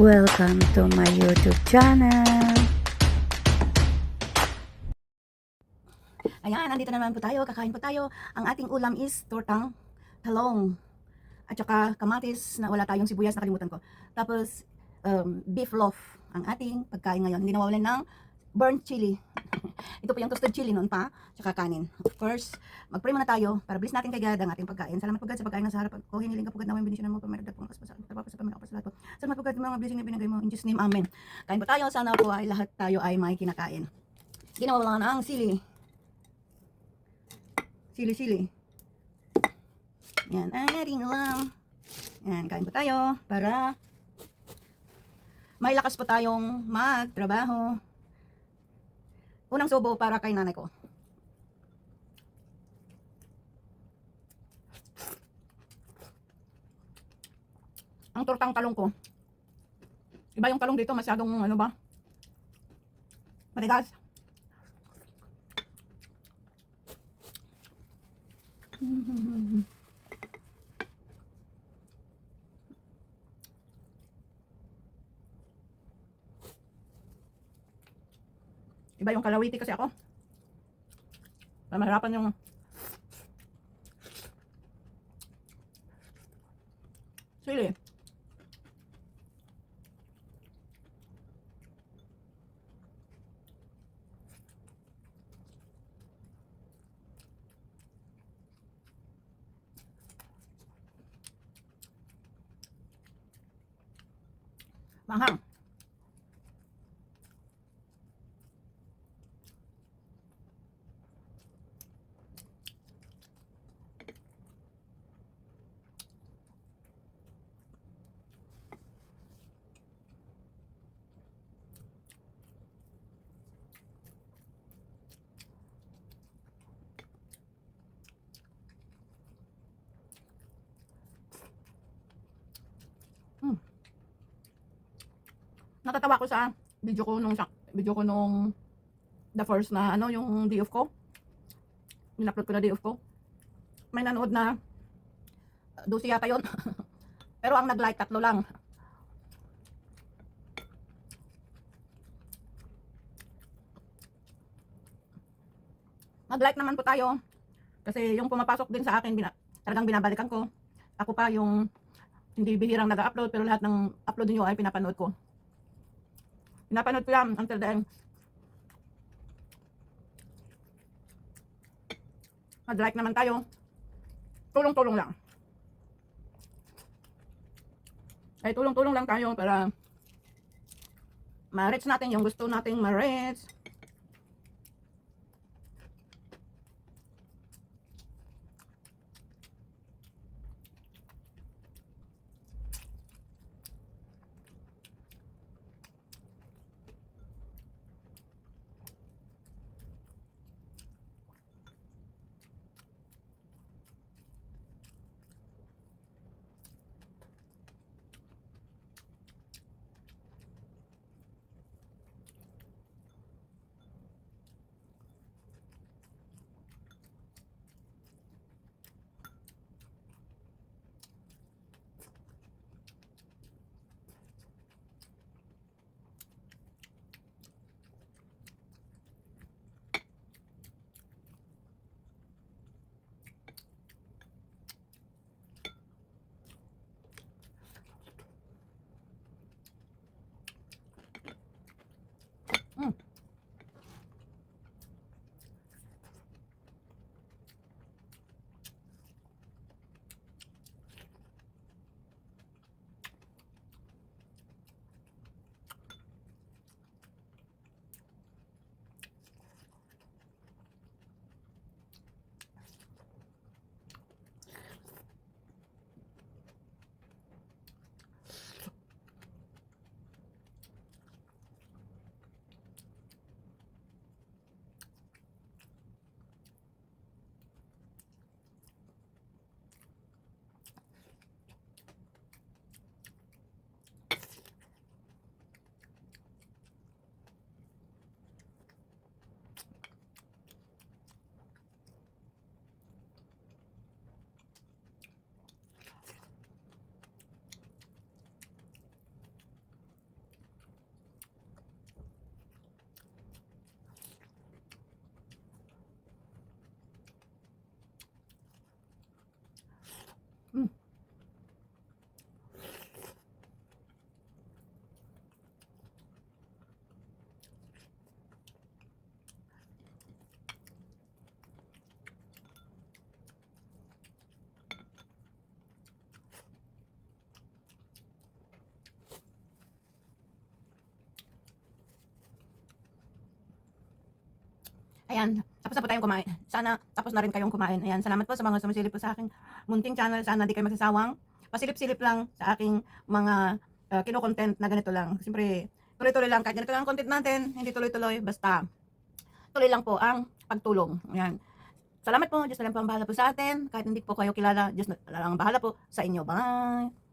Welcome to my YouTube channel. Ayan, nandito na naman po tayo. Kakain po tayo. Ang ating ulam is tortang talong. At saka kamatis na wala tayong sibuyas, nakalimutan ko. Tapos, um, beef loaf ang ating pagkain ngayon. Hindi nawawalan ng burnt chili. Ito po yung toasted chili noon pa, tsaka kanin. Of course, mag-pray muna tayo para bless natin kay God ang ating pagkain. Salamat po God sa pagkain na sa harap ko. Hiniling ka po God na may binisyonan mo, pamaradad po ang kaspasan. Tapos sa Panginoon sa lahat po. Salamat po God mga blessing na binigay mo. In Jesus name, Amen. Kain po tayo. Sana po ay lahat tayo ay may kinakain. Ginawa lang ang sili. Sili-sili. Yan, ay ring lang. Yan, kain po tayo para may lakas po tayong magtrabaho. Unang subo para kay nanay ko. Ang tortang talong ko. Iba yung talong dito, masyadong ano ba? Matigas. Iba yung kalawiti kasi ako. Mahirapan yung sili. Manghang. Natatawa ko sa video ko nung video ko nung the first na ano yung day off ko. Minupload ko na day off ko. May nanood na uh, 12 yata yon. Pero ang nag-like tatlo lang. Mag-like naman po tayo. Kasi yung pumapasok din sa akin, bina, talagang binabalikan ko. Ako pa yung hindi bihirang nag-upload pero lahat ng upload niyo ay pinapanood ko. Pinapanood ko yan until the end. Mag-like naman tayo. Tulong-tulong lang. Ay, tulong-tulong lang tayo para ma-reach natin yung gusto nating ma-reach. Ayan, tapos na po tayong kumain. Sana tapos na rin kayong kumain. Ayan, salamat po sa mga sumisilip po sa aking munting channel. Sana di kayo magsasawang. Pasilip-silip lang sa aking mga uh, kino-content na ganito lang. Siyempre, tuloy-tuloy lang. Kahit ganito lang ang content natin, hindi tuloy-tuloy. Basta, tuloy lang po ang pagtulong. Ayan. Salamat po. Diyos na lang po ang bahala po sa atin. Kahit hindi po kayo kilala, Diyos na lang ang bahala po sa inyo. Bye!